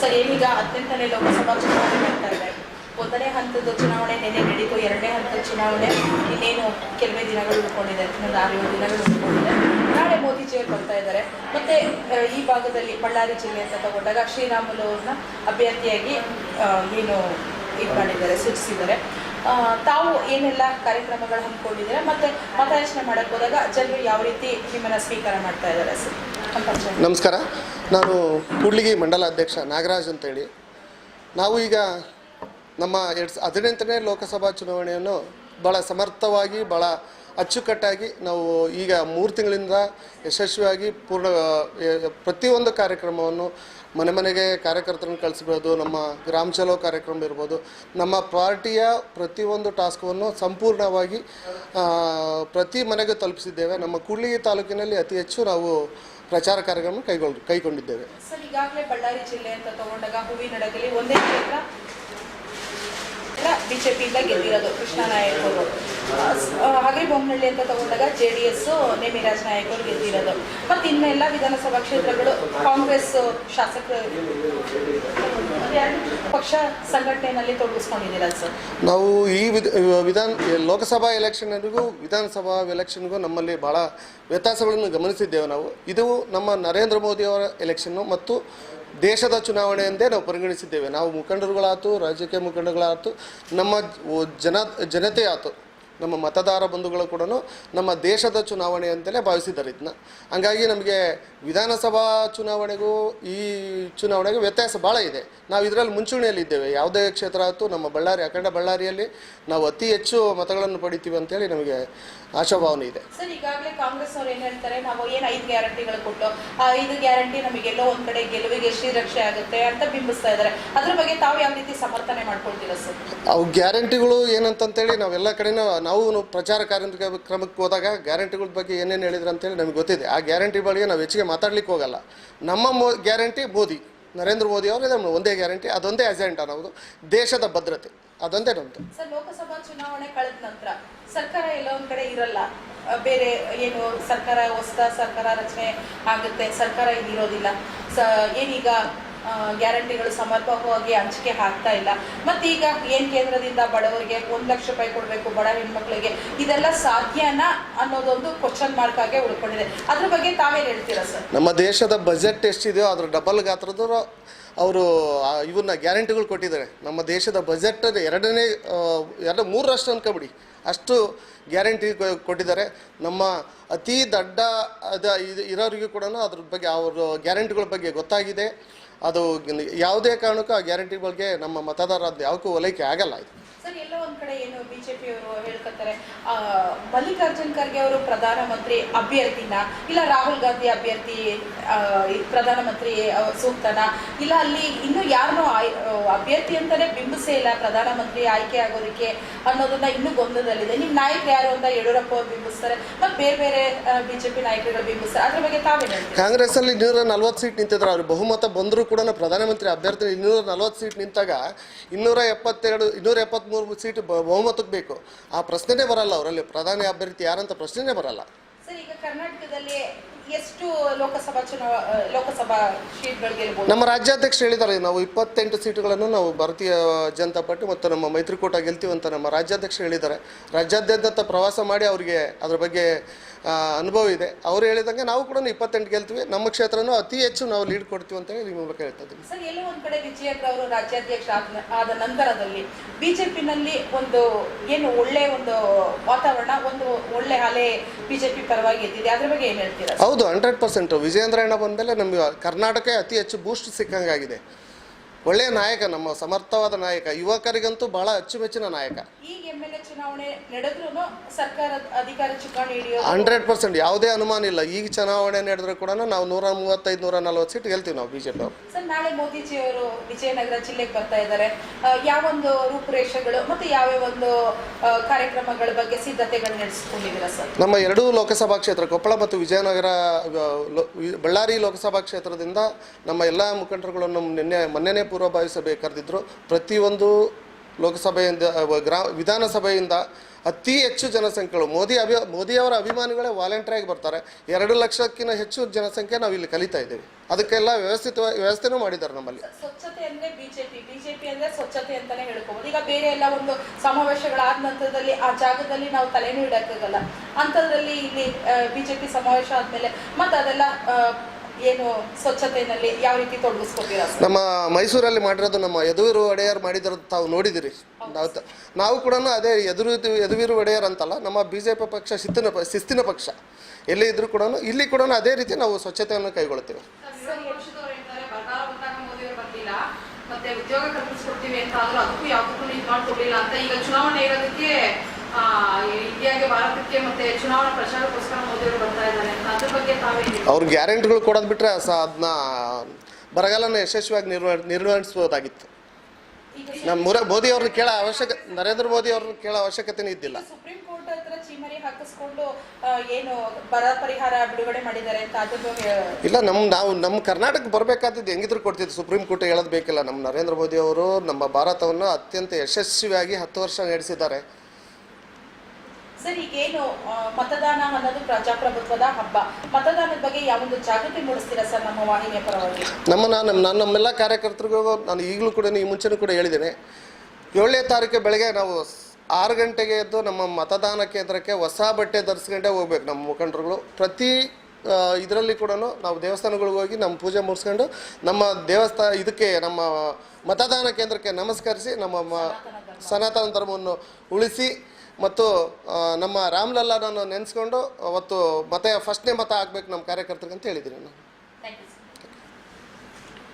Sir ಏನೀಗ ಹತ್ತನೇ ಲೋಕಸಭಾ ಚುನಾವಣೆ ಬರ್ತಾ ಇದೆ. ಮೊದಲನೇ ಹಂತದ ಚುನಾವಣೆ ನಿನ್ನೆ ನಡೀತು, ಎರಡನೇ ಹಂತದ ಚುನಾವಣೆ ಇನ್ನೇನು ಕೆಲವೇ ದಿನಗಳು ಉಳ್ಕೊಂಡಿದೆ, ಇನ್ನೊಂದು ಆರು ಏಳು ದಿನಗಳು ಉಳ್ಕೊಂಡಿದೆ. ನಾಳೆ ಮೋದಿಜಿಯವರು ಬರ್ತಾ ಇದ್ದಾರೆ. ಮತ್ತೆ ಈ ಭಾಗದಲ್ಲಿ ಬಳ್ಳಾರಿ ಜಿಲ್ಲೆ ಅಂತ ತಗೊಂಡಾಗ ಶ್ರೀರಾಮುಲು ಅವ್ರನ್ನ ಅಭ್ಯರ್ಥಿಯಾಗಿ ಏನು ಇದು ಮಾಡಿದ್ದಾರೆ, ಸೂಚಿಸಿದ್ದಾರೆ. ತಾವು ಏನೆಲ್ಲ ಕಾರ್ಯಕ್ರಮಗಳು ಹಮ್ಮಿಕೊಂಡಿದ್ದೀರಾ? ಮತ್ತೆ ಮತಯಾಚನೆ ಮಾಡಕ್ಕೆ ಹೋದಾಗ ಜನರು ಯಾವ ರೀತಿ ನಿಮ್ಮನ್ನ ಸ್ವೀಕಾರ ಮಾಡ್ತಾ ಇದ್ದಾರೆ? ಸರ್. ನಮಸ್ಕಾರ. ನಾನು ಕೂಡ್ಲಿಗಿ ಮಂಡಲ ಅಧ್ಯಕ್ಷ ನಾಗರಾಜ್ ಅಂತೇಳಿ. ನಾವು ಈಗ ನಮ್ಮ ಎರಡು ಹದಿನೆಂಟನೇ ಲೋಕಸಭಾ ಚುನಾವಣೆಯನ್ನು ಭಾಳ ಸಮರ್ಥವಾಗಿ ಭಾಳ ಅಚ್ಚುಕಟ್ಟಾಗಿ ನಾವು ಈಗ ಮೂರು ತಿಂಗಳಿಂದ ಯಶಸ್ವಿಯಾಗಿ ಪೂರ್ಣ ಪ್ರತಿಯೊಂದು ಕಾರ್ಯಕ್ರಮವನ್ನು ಮನೆ ಮನೆಗೆ ಕಾರ್ಯಕರ್ತರನ್ನು ಕಳಿಸ್ಬೋದು, ನಮ್ಮ ಗ್ರಾಮ ಚಲೋ ಕಾರ್ಯಕ್ರಮ ಇರ್ಬೋದು, ನಮ್ಮ ಪಾರ್ಟಿಯ ಪ್ರತಿಯೊಂದು ಟಾಸ್ಕ್ವನ್ನು ಸಂಪೂರ್ಣವಾಗಿ ಪ್ರತಿ ಮನೆಗೆ ತಲುಪಿಸಿದ್ದೇವೆ. ನಮ್ಮ ಕೂಡ್ಲಿಗಿ ತಾಲೂಕಿನಲ್ಲಿ ಅತಿ ಹೆಚ್ಚು ನಾವು ಪ್ರಚಾರ ಕಾರ್ಯಕ್ರಮ ಕೈಗೊಂಡು, ಕೈಗೊಂಡಿದ್ದೇವೆ ಸರ್ ಈಗಾಗಲೇ ಬಳ್ಳಾರಿ ಜಿಲ್ಲೆ ಅಂತ ತಗೊಂಡಾಗ ಹೂವಿನಡಗಲಿ ಒಂದೇ ಕ್ಷೇತ್ರ ಬಿಜೆಪಿಯಿಂದ ಗೆದ್ದಿರೋದು ಕೃಷ್ಣ ನಾಯಕ್ ಅವರು. ಹಾಗೆ ಬೊಮ್ಮನಹಳ್ಳಿ ಅಂತ ತಗೊಂಡಾಗ J D S, Nemiraj Nayak ಅವರು ಗೆದ್ದಿರೋದು. ಮತ್ತು ಇನ್ನೆಲ್ಲ ವಿಧಾನಸಭಾ ಕ್ಷೇತ್ರಗಳು ಕಾಂಗ್ರೆಸ್ ಶಾಸಕರು ಪಕ್ಷ ಸಂಘಟನೆಯಲ್ಲಿ ತೊಡಗಿಸ್ಕೊಂಡಿದ್ದೀರಾ ಸರ್? ನಾವು ಈ ವಿಧ ವಿಧಾನ ಲೋಕಸಭಾ ಎಲೆಕ್ಷನ್ಗೂ ವಿಧಾನಸಭಾ ಎಲೆಕ್ಷನ್ಗೂ ನಮ್ಮಲ್ಲಿ ಭಾಳ ವ್ಯತ್ಯಾಸಗಳನ್ನು ಗಮನಿಸಿದ್ದೇವೆ ನಾವು. ಇದು ನಮ್ಮ ನರೇಂದ್ರ ಮೋದಿಯವರ ಎಲೆಕ್ಷನ್ನು ಮತ್ತು ದೇಶದ ಚುನಾವಣೆ ಎಂದೇ ನಾವು ಪರಿಗಣಿಸಿದ್ದೇವೆ. ನಾವು ಮುಖಂಡರುಗಳಾಯ್ತು ರಾಜಕೀಯ ಮುಖಂಡರುಗಳಾಯ್ತು ನಮ್ಮ ಜನ ಜನತೆ ನಮ್ಮ ಮತದಾರ ಬಂಧುಗಳು ಕೂಡ ನಮ್ಮ ದೇಶದ ಚುನಾವಣೆ ಅಂತಲೇ ಭಾವಿಸಿದ್ದಾರೆ ಇದನ್ನ. ಹಂಗಾಗಿ ನಮಗೆ ವಿಧಾನಸಭಾ ಚುನಾವಣೆಗೂ ಈ ಚುನಾವಣೆಗೂ ವ್ಯತ್ಯಾಸ ಭಾಳ ಇದೆ. ನಾವು ಇದರಲ್ಲಿ ಮುಂಚೂಣಿಯಲ್ಲಿ ಇದ್ದೇವೆ. ಯಾವುದೇ ಕ್ಷೇತ್ರ ಆಯಿತು ನಮ್ಮ ಬಳ್ಳಾರಿ ಅಖಂಡ ಬಳ್ಳಾರಿಯಲ್ಲಿ ನಾವು ಅತಿ ಹೆಚ್ಚು ಮತಗಳನ್ನು ಪಡಿತೀವಿ ಅಂತೇಳಿ ನಮಗೆ ಆಶಾಭಾವನೆ ಇದೆ. ಸರ್ ಈಗಾಗಲೇ ಕಾಂಗ್ರೆಸ್ ಅವರು ಏನ್ ಹೇಳ್ತಾರೆ ನಾವು ಏನ್ ಐದು ಗ್ಯಾರಂಟಿಗಳು ಕೊಟ್ಟು ಆ ಐದು ಗ್ಯಾರಂಟಿ ನಮಗೆಲ್ಲೋ ಒಂದ್ ಕಡೆ ಗೆಲುವಿಗೆ ಶ್ರೀರಕ್ಷೆ ಆಗುತ್ತೆ ಅಂತ ಬಿಂಬಿಸ್ತಾ ಇದ್ದಾರೆ. ಅದ್ರ ಬಗ್ಗೆ ತಾವು ಯಾವ ರೀತಿ ಸಮರ್ಥನೆ ಮಾಡ್ಕೊಳ್ತೀರಾ ಸರ್? ಅವು ಗ್ಯಾರಂಟಿಗಳು ಏನಂತಂತೇಳಿ ನಾವೆಲ್ಲ ಕಡೆನೂ ನಾವು ಪ್ರಚಾರ ಕಾರ್ಯಕ್ರಮಕ್ಕೆ ಹೋದಾಗ ಗ್ಯಾರಂಟಿಗಳ ಬಗ್ಗೆ ಏನೇನು ಹೇಳಿದ್ರು ಅಂತೇಳಿ ನಮಗೆ ಗೊತ್ತಿದೆ. ಆ ಗ್ಯಾರಂಟಿ ಬಗ್ಗೆ ನಾವು ಹೆಚ್ಚಿಗೆ ಮಾತಾಡ್ಲಿಕ್ಕೆ ಹೋಗಲ್ಲ. ನಮ್ಮ ಮೋ, ಗ್ಯಾರಂಟಿ ಮೋದಿ, ನರೇಂದ್ರ ಮೋದಿ ಅವರು ಇದೆ ಒಂದೇ ಗ್ಯಾರಂಟಿ, ಅದೊಂದೇ ಅಜೆಂಡಾ ನಮ್ಮದು ದೇಶದ ಭದ್ರತೆ, ಅದೊಂದೇ ನಮ್ಮದು ಲೋಕಸಭಾ ಚುನಾವಣೆ ಕಳೆದ ನಂತರ ಸರ್ಕಾರ ಎಲ್ಲ ಕಡೆ ಇರಲ್ಲ. ಬೇರೆ ಏನು ಸರ್ಕಾರ ಹೊಸ ಸರ್ಕಾರ ರಚನೆ ಆಗುತ್ತೆ, ಸರ್ಕಾರ ಇದಿರೋದಿಲ್ಲ ಏನೀಗ ಗ್ಯಾರಂಟಿಗಳು ಸಮರ್ಪಕವಾಗಿ ಹಂಚಿಕೆ ಆಗ್ತಾ ಇಲ್ಲ. ಮತ್ತೆ ಈಗ ಏನ್ ಕೇಂದ್ರದಿಂದ ಬಡವರಿಗೆ ಒಂದು ಲಕ್ಷ ರೂಪಾಯಿ ಕೊಡಬೇಕು, ಬಡ ಹೆಣ್ಮಕ್ಳಿಗೆ, ಇದೆಲ್ಲ ಸಾಧ್ಯನಾ ಅನ್ನೋದೊಂದು ಕ್ವಶನ್ ಮಾರ್ಕ್ ಆಗಿ ಉಳ್ಕೊಂಡಿದೆ. ಅದ್ರ ಬಗ್ಗೆ ತಾವೇನು ಹೇಳ್ತೀರಾ ಸರ್? ನಮ್ಮ ದೇಶದ ಬಜೆಟ್ ಎಷ್ಟಿದೆಯೋ ಅದ್ರ ಡಬಲ್ ಗಾತ್ರದ ಅವರು ಇವನ್ನ ಗ್ಯಾರಂಟಿಗಳು ಕೊಟ್ಟಿದ್ದಾರೆ. ನಮ್ಮ ದೇಶದ ಬಜೆಟ್ ಎರಡನೇ ಎರಡು ಮೂರರಷ್ಟು ಅನ್ಕೊಬಿಡಿ. ಅಷ್ಟು ಗ್ಯಾರಂಟಿ ಕೊಟ್ಟಿದ್ದಾರೆ. ನಮ್ಮ ಅತಿ ದೊಡ್ಡ ಅದ ಇದು ಇರೋರಿಗೂ ಕೂಡ ಅದ್ರ ಬಗ್ಗೆ ಅವ್ರ ಗ್ಯಾರಂಟಿಗಳ ಬಗ್ಗೆ ಗೊತ್ತಾಗಿದೆ. ಅದು ಯಾವುದೇ ಕಾರಣಕ್ಕೂ ಆ ಗ್ಯಾರಂಟಿ ಬಗ್ಗೆ ನಮ್ಮ ಮತದಾರ ಅದು ಯಾವಕ್ಕೂ ಓಲೈಕೆ ಆಗಲ್ಲ ಇದು. ಸರ್, ಎಲ್ಲೋ ಒಂದ್ ಕಡೆ ಏನು ಬಿಜೆಪಿ ಅವರು ಹೇಳ್ಕೊತಾರೆ ಮಲ್ಲಿಕಾರ್ಜುನ್ ಖರ್ಗೆ ಅವರು ಪ್ರಧಾನಮಂತ್ರಿ ಅಭ್ಯರ್ಥಿನ, ಇಲ್ಲ ರಾಹುಲ್ ಗಾಂಧಿ ಅಭ್ಯರ್ಥಿ ಪ್ರಧಾನಮಂತ್ರಿ ಸೂಕ್ತನ, ಇಲ್ಲ ಅಲ್ಲಿ ಇನ್ನು ಯಾರನ್ನು ಅಭ್ಯರ್ಥಿ ಅಂತಾನೆ ಬಿಂಬಿಸೇ ಇಲ್ಲ, ಪ್ರಧಾನಮಂತ್ರಿ ಆಯ್ಕೆ ಆಗೋದಕ್ಕೆ ಅನ್ನೋದನ್ನ ಇನ್ನೂ ಗೊಂದಲದಲ್ಲಿದೆ. ನಿಮ್ ನಾಯಕರು ಯಾರು ಅಂತ ಯಡಿಯೂರಪ್ಪ ಅವ್ರು ಬಿಂಬಿಸ್ತಾರೆ ಮತ್ತೆ ಬೇರೆ ಬೇರೆ ಬಿಜೆಪಿ ನಾಯಕರುಗಳು ಬಿಂಬಿಸ್ತಾರೆ. ಅದ್ರ ಬಗ್ಗೆ ತಾವೇ ಕಾಂಗ್ರೆಸ್ ಅಲ್ಲಿ ಇನ್ನೂರ ನಲ್ವತ್ತು ಸೀಟ್ ನಿಂತಿದ್ರು ಅವ್ರು. ಬಹುಮತ ಬಂದರೂ ಕೂಡ ಪ್ರಧಾನಮಂತ್ರಿ ಅಭ್ಯರ್ಥಿ ಇನ್ನೂರ ನಲ್ವತ್ತು ಸೀಟ್ ನಿಂತಾಗ ಇನ್ನೂರ ಎಪ್ಪತ್ತೆರಡು, ಇನ್ನೂರ ಎಪ್ಪತ್ತ್ಮೂರು ಸೀಟ್ ಬಹುಮತಕ್ಕೆ ಬೇಕು. ಆ ಪ್ರಶ್ನೆನೇ ಬರಲ್ಲ ಅವರಲ್ಲಿ. ಪ್ರಧಾನಿ ಅಭ್ಯರ್ಥಿ ಯಾರಂತ ಪ್ರಶ್ನೆನೇ ಬರಲ್ಲ. ಸರ್ ಈಗ ಕರ್ನಾಟಕದಲ್ಲಿ ಎಷ್ಟು ಲೋಕಸಭಾ ಚುನಾವ ಆ, ಲೋಕಸಭಾ ಸೀಟ್ಗಳು ಗೆಲ್ಬಹುದು ನಮ್ಮ ರಾಜ್ಯಾಧ್ಯಕ್ಷ ಹೇಳಿದ್ದಾರೆ ನಾವು ಇಪ್ಪತ್ತೆಂಟು ಸೀಟುಗಳನ್ನು ನಾವು ಭಾರತೀಯ ಜನತಾ ಪಾರ್ಟಿ ಮತ್ತು ನಮ್ಮ ಮೈತ್ರಿಕೂಟ ಗೆಲ್ತೀವಿ ಅಂತ ನಮ್ಮ ರಾಜ್ಯಾಧ್ಯಕ್ಷ ಹೇಳಿದ್ದಾರೆ. ರಾಜ್ಯಾದ್ಯಂತ ಪ್ರವಾಸ ಮಾಡಿ ಅವರಿಗೆ ಅದ್ರ ಬಗ್ಗೆ ಅನುಭವ ಇದೆ. ಅವರು ಹೇಳಿದಂಗೆ ನಾವು ಕೂಡ ಇಪ್ಪತ್ತೆಂಟು ಗೆಲ್ತೀವಿ. ನಮ್ಮ ಕ್ಷೇತ್ರನೂ ಅತಿ ಹೆಚ್ಚು ನಾವು ಲೀಡ್ ಕೊಡ್ತೀವಿ ಅಂತ ಹೇಳಿ ಮೂಲಕ ಹೇಳ್ತಾ ಇದ್ದೀನಿ. ಸರ್ ಎಲ್ಲೋ ಒಂದು ಕಡೆ ವಿಜಯಕ್ಕೆ ಅವರು ರಾಜ್ಯಾಧ್ಯಕ್ಷ ಆದ ನಂತರದಲ್ಲಿ ಬಿಜೆಪಿನಲ್ಲಿ ಒಂದು ಏನು ಒಳ್ಳೆ ಒಂದು ವಾತಾವರಣ ಒಂದು ಒಳ್ಳೆ ಅಲೆ ಬಿಜೆಪಿ ಪರವಾಗಿ ಎದ್ದಿದೆ. ಅದ್ರ ಬಗ್ಗೆ ಏನು ಹೇಳ್ತೀರಾ? ಹೌದು ಹಂಡ್ರೆಡ್ ಪರ್ಸೆಂಟ್. ವಿಜಯೇಂದ್ರಣ್ಣ ಬಂದಮೇಲೆ ನಮಗೆ ಕರ್ನಾಟಕ ಅತಿ ಹೆಚ್ಚು ಬೂಸ್ಟ್ ಸಿಕ್ಕಂಗಾಗಿದೆ. ಒಳ್ಳೆಯ ನಾಯಕ ನಮ್ಮ ಸಮರ್ಥವಾದ ನಾಯಕ ಯುವಕರಿಗಂತೂ ಬಹಳ ಅಚ್ಚುಮೆಚ್ಚಿನ ನಾಯಕ. ಹಂಡ್ರೆಡ್ ಪರ್ಸೆಂಟ್ ಯಾವುದೇ ಅನುಮಾನ ಇಲ್ಲ. ಈಗ ಚುನಾವಣೆ ನಡೆದ್ರೆ ಕೂಡ ನಾವು ನೂರ ಮೂವತ್ತೈದು ನೂರ ನಲ್ವತ್ತು ಸೀಟ್ ಗೆಲ್ತೀವಿ ನಾವು ಬಿಜೆಪಿ ಅವರು. ನಾಳೆ ಮೋದಿಜಿ ಅವರು ವಿಜಯನಗರ ಜಿಲ್ಲೆಗೆ ಬರ್ತಾ ಇದ್ದಾರೆ. ಯಾವ ಯಾವೊಂದು ರೂಪುರೇಷೆಗಳು ಮತ್ತೆ ಯಾವ್ಯಾವ ಒಂದು ಕಾರ್ಯಕ್ರಮಗಳ ಬಗ್ಗೆ ಸಿದ್ಧತೆಗಳು ನಡೆಸಿಕೊಂಡಿದ್ದೀರಾ ಸರ್? ನಮ್ಮ ಎರಡೂ ಲೋಕಸಭಾ ಕ್ಷೇತ್ರ ಕೊಪ್ಪಳ ಮತ್ತು ವಿಜಯನಗರ ಬಳ್ಳಾರಿ ಲೋಕಸಭಾ ಕ್ಷೇತ್ರದಿಂದ ನಮ್ಮ ಎಲ್ಲ ಮುಖಂಡರುಗಳನ್ನು ನಿನ್ನೆ ಮೊನ್ನೆನೇ ಪೂರ್ವಭಾವಿ ಸಭೆ ಕರೆದಿದ್ದರು ಪ್ರತಿಯೊಂದು ಲೋಕಸಭೆಯಿಂದ ಗ್ರಾ, ವಿಧಾನಸಭೆಯಿಂದ ಅತಿ ಹೆಚ್ಚು ಜನಸಂಖ್ಯೆಗಳು, ಮೋದಿ ಅಭಿ ಮೋದಿಯವರ ಅಭಿಮಾನಿಗಳೇ ವಾಲಂಟಿಯರಾಗಿ ಬರ್ತಾರೆ. ಎರಡು ಲಕ್ಷಕ್ಕಿಂತ ಹೆಚ್ಚು ಜನಸಂಖ್ಯೆ ನಾವು ಇಲ್ಲಿ ಕಲಿತಾ ಇದ್ದೇವೆ. ಅದಕ್ಕೆಲ್ಲ ವ್ಯವಸ್ಥಿತ, ವ್ಯವಸ್ಥೆನೂ ಮಾಡಿದ್ದಾರೆ ನಮ್ಮಲ್ಲಿ. ಸ್ವಚ್ಛತೆ ಅಂದ್ರೆ ಬಿಜೆಪಿ. ಬಿಜೆಪಿ ಅಂದ್ರೆ ಸ್ವಚ್ಛತೆ ಅಂತಲೇ ಹೇಳ್ಕೋಬಹುದು ಈಗ ಬೇರೆ ಎಲ್ಲ ಒಂದು ಸಮಾವೇಶಗಳಾದ ನಂತರದಲ್ಲಿ ಆ ಜಾಗದಲ್ಲಿ ನಾವು ತಲೆನೂ ಇಡಕ್ಕಾಗಲ್ಲ ಅಂಥದ್ರಲ್ಲಿ ಇಲ್ಲಿ ಬಿಜೆಪಿ ಸಮಾವೇಶ ಆದ್ಮೇಲೆ ಮತ್ತೆ ಅದೆಲ್ಲ ಏನು ಸ್ವಚ್ಛತೆಯಲ್ಲಿ ಯಾವ ರೀತಿ ತೊಡಗಿಸ್ಕೊತೀರಾ? ನಮ್ಮ ಮೈಸೂರಲ್ಲಿ ಮಾಡಿರೋದು ನಮ್ಮ ಯದುವೀರು ಒಡೆಯರ್ ಮಾಡಿದ್ರು ತಾವು ನೋಡಿದಿರಿ. ನಾವು ಕೂಡ ಅದೇ ಎದುರು ಯದುವೀರು ಒಡೆಯರ್ ಅಂತಲ್ಲ ನಮ್ಮ ಬಿ ಜೆ ಪಿ ಪಕ್ಷ ಶಿಸ್ತಿನ ಶಿಸ್ತಿನ ಪಕ್ಷ. ಎಲ್ಲಿ ಇದ್ರೂ ಕೂಡ ಇಲ್ಲಿ ಕೂಡ ಅದೇ ರೀತಿ ನಾವು ಸ್ವಚ್ಛತೆಯನ್ನು ಕೈಗೊಳ್ತೀವಿ ಮತ್ತೆ ಉದ್ಯೋಗ ಕಲ್ಪಿಸ್ಕೊಡ್ತೀವಿ ಅಂತ ಆದ್ರೂ ಅದಕ್ಕೂ ಯಾವುದಕ್ಕೂ ಇದು ಮಾಡ್ಕೊಡ್ಲಿಲ್ಲ ಅಂತ. ಈಗ ಚುನಾವಣೆ ಇರೋದಕ್ಕೆ ಇಂಡಿಯಾಗೆ ಭಾರತಕ್ಕೆ ಮತ್ತೆ ಚುನಾವಣಾ ಪ್ರಚಾರಕ್ಕೋಸ್ಕರ ಮೋದಿಯವರು ಬರ್ತಾ ಇದ್ದಾರೆ ಅಂತ ಅದ್ರ ಬಗ್ಗೆ ತಾವೇನು ಅವ್ರ ಗ್ಯಾರಂಟಿಗಳು ಕೊಡೋದು ಬಿಟ್ಟರೆ ಸ ಅದನ್ನ ಬರಗಾಲನ ಯಶಸ್ವಿಯಾಗಿ ನಿರ್ವ ನಿರ್ವಹಿಸ್ಬೋದಾಗಿತ್ತು. ನಮ್ಮ ಮುರ ಮೋದಿ ಅವ್ರನ್ನ ಕೇಳೋ ಅವಶ್ಯಕ ನರೇಂದ್ರ ಮೋದಿ ಅವ್ರನ್ನ ಕೇಳೋ ಅವಶ್ಯಕತೆನೇ ಇದ್ದಿಲ್ಲ. ಸುಪ್ರೀಂ ಕೋರ್ಟ್ ಹತ್ರ ಚೀಮರಿ ಹಾಕಿಸ್ಕೊಂಡು ಏನು ಬರ ಪರಿಹಾರ ಬಿಡುಗಡೆ ಮಾಡಿದ್ದಾರೆ ಅಂತ ಇಲ್ಲ ನಮ್ಮ ನಾವು ನಮ್ಮ ಕರ್ನಾಟಕ ಬರಬೇಕಾದದ್ದು ಹೆಂಗಿದ್ರು ಕೊಡ್ತಿದ್ದು ಸುಪ್ರೀಂ ಕೋರ್ಟ್ ಹೇಳೋದು ಬೇಕಿಲ್ಲ. ನಮ್ಮ ನರೇಂದ್ರ ಮೋದಿ ಅವರು ನಮ್ಮ ಭಾರತವನ್ನು ಅತ್ಯಂತ ಯಶಸ್ವಿಯಾಗಿ ಹತ್ತು ವರ್ಷ ನಡೆಸಿದ್ದಾರೆ. ಸರ್ ಈಗೇನು ಮತದಾನ ಅನ್ನೋದು ಪ್ರಜಾಪ್ರಭುತ್ವದ ಹಬ್ಬ. ಮತದಾನದ ಬಗ್ಗೆ ಯಾವೊಂದು ಜಾಗೃತಿ ಮೂಡಿಸ್ತೀರಾ ಸರ್ ನಮ್ಮ ವಾಹಿನಿಯ ಪರವಾಗಿ? ನಮ್ಮ ನಾನು ನಾನು ನಮ್ಮೆಲ್ಲ ಕಾರ್ಯಕರ್ತರಿಗೂ ನಾನು ಈಗಲೂ ಕೂಡ ಈ ಮುಂಚೆನೂ ಕೂಡ ಹೇಳಿದ್ದೇನೆ. ಏಳನೇ ತಾರೀಕು ಬೆಳಗ್ಗೆ ನಾವು ಆರು ಗಂಟೆಗೆ ಎದ್ದು ನಮ್ಮ ಮತದಾನ ಕೇಂದ್ರಕ್ಕೆ ಹೊಸ ಬಟ್ಟೆ ಧರಿಸ್ಕೊಂಡೇ ಹೋಗ್ಬೇಕು ನಮ್ಮ ಮುಖಂಡರುಗಳು. ಪ್ರತಿ ಇದರಲ್ಲಿ ಕೂಡ ನಾವು ದೇವಸ್ಥಾನಗಳಿಗೆ ಹೋಗಿ ನಮ್ಮ ಪೂಜೆ ಮುಗಿಸ್ಕೊಂಡು ನಮ್ಮ ದೇವಸ್ಥಾನ ಇದಕ್ಕೆ ನಮ್ಮ ಮತದಾನ ಕೇಂದ್ರಕ್ಕೆ ನಮಸ್ಕರಿಸಿ ನಮ್ಮ ಸನಾತನ ಧರ್ಮವನ್ನು ಉಳಿಸಿ ಮತ್ತು ನಮ್ಮ ರಾಮ್ಲಲ್ಲನನ್ನು ನೆನೆಸ್ಕೊಂಡು ಅವತ್ತು ಮತ ಫಸ್ಟ್ನೇ ಮತ ಆಗ್ಬೇಕು ನಮ್ಮ ಕಾರ್ಯಕರ್ತರಿಗೆ ಅಂತ ಹೇಳಿದ್ದೀನಿ ನಾನು.